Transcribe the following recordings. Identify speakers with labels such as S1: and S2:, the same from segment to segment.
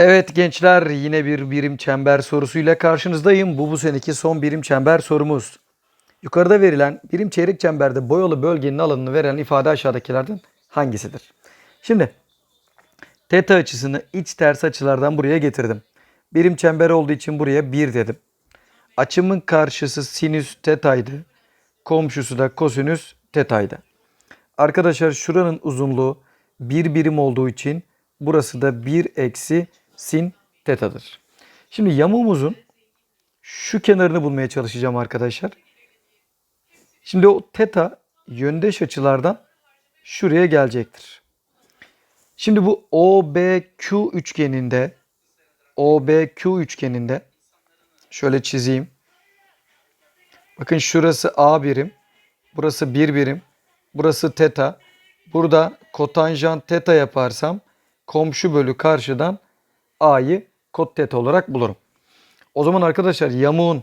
S1: Evet gençler yine bir birim çember sorusuyla karşınızdayım. Bu bu seneki son birim çember sorumuz. Yukarıda verilen birim çeyrek çemberde boyalı bölgenin alanını veren ifade aşağıdakilerden hangisidir? Şimdi teta açısını iç ters açılardan buraya getirdim. Birim çember olduğu için buraya 1 dedim. Açımın karşısı sinüs tetaydı. Komşusu da kosinüs tetaydı. Arkadaşlar şuranın uzunluğu bir birim olduğu için burası da 1 eksi sin tetadır. Şimdi yamuğumuzun şu kenarını bulmaya çalışacağım arkadaşlar. Şimdi o teta yöndeş açılardan şuraya gelecektir. Şimdi bu OBQ üçgeninde OBQ üçgeninde şöyle çizeyim. Bakın şurası A birim. Burası 1 birim. Burası teta. Burada kotanjant teta yaparsam komşu bölü karşıdan A'yı kot teta olarak bulurum. O zaman arkadaşlar yamuğun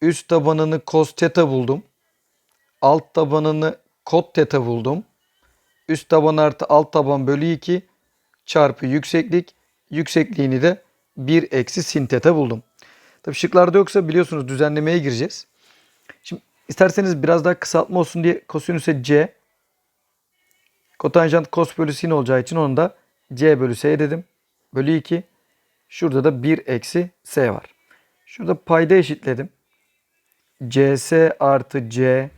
S1: üst tabanını kos teta buldum. Alt tabanını kot teta buldum. Üst taban artı alt taban bölü 2 çarpı yükseklik. Yüksekliğini de 1 eksi sin teta buldum. Tabii şıklarda yoksa biliyorsunuz düzenlemeye gireceğiz. Şimdi isterseniz biraz daha kısaltma olsun diye kosinüse C kotanjant kos bölü sin olacağı için onu da C bölü S dedim. Bölü 2. Şurada da 1 eksi S var. Şurada payda eşitledim. CS artı C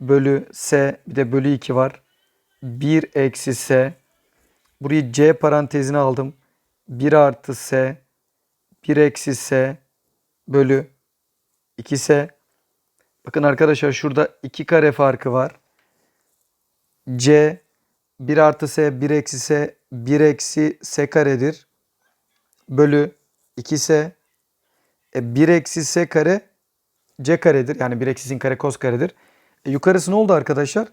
S1: bölü S bir de bölü 2 var. 1 eksi S. Burayı C parantezine aldım. 1 artı S 1 eksi S bölü 2S. Bakın arkadaşlar şurada 2 kare farkı var. C 1 artı S 1 eksi S 1 eksi S karedir. Bölü 2S. E, 1 eksi S kare C karedir. Yani 1 eksi sin kare kos karedir. E, yukarısı ne oldu arkadaşlar?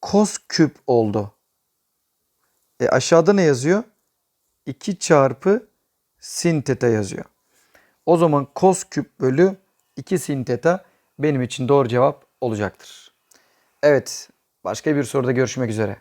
S1: Kos küp oldu. E, aşağıda ne yazıyor? 2 çarpı sin teta yazıyor. O zaman kos küp bölü 2 sin teta benim için doğru cevap olacaktır. Evet, başka bir soruda görüşmek üzere.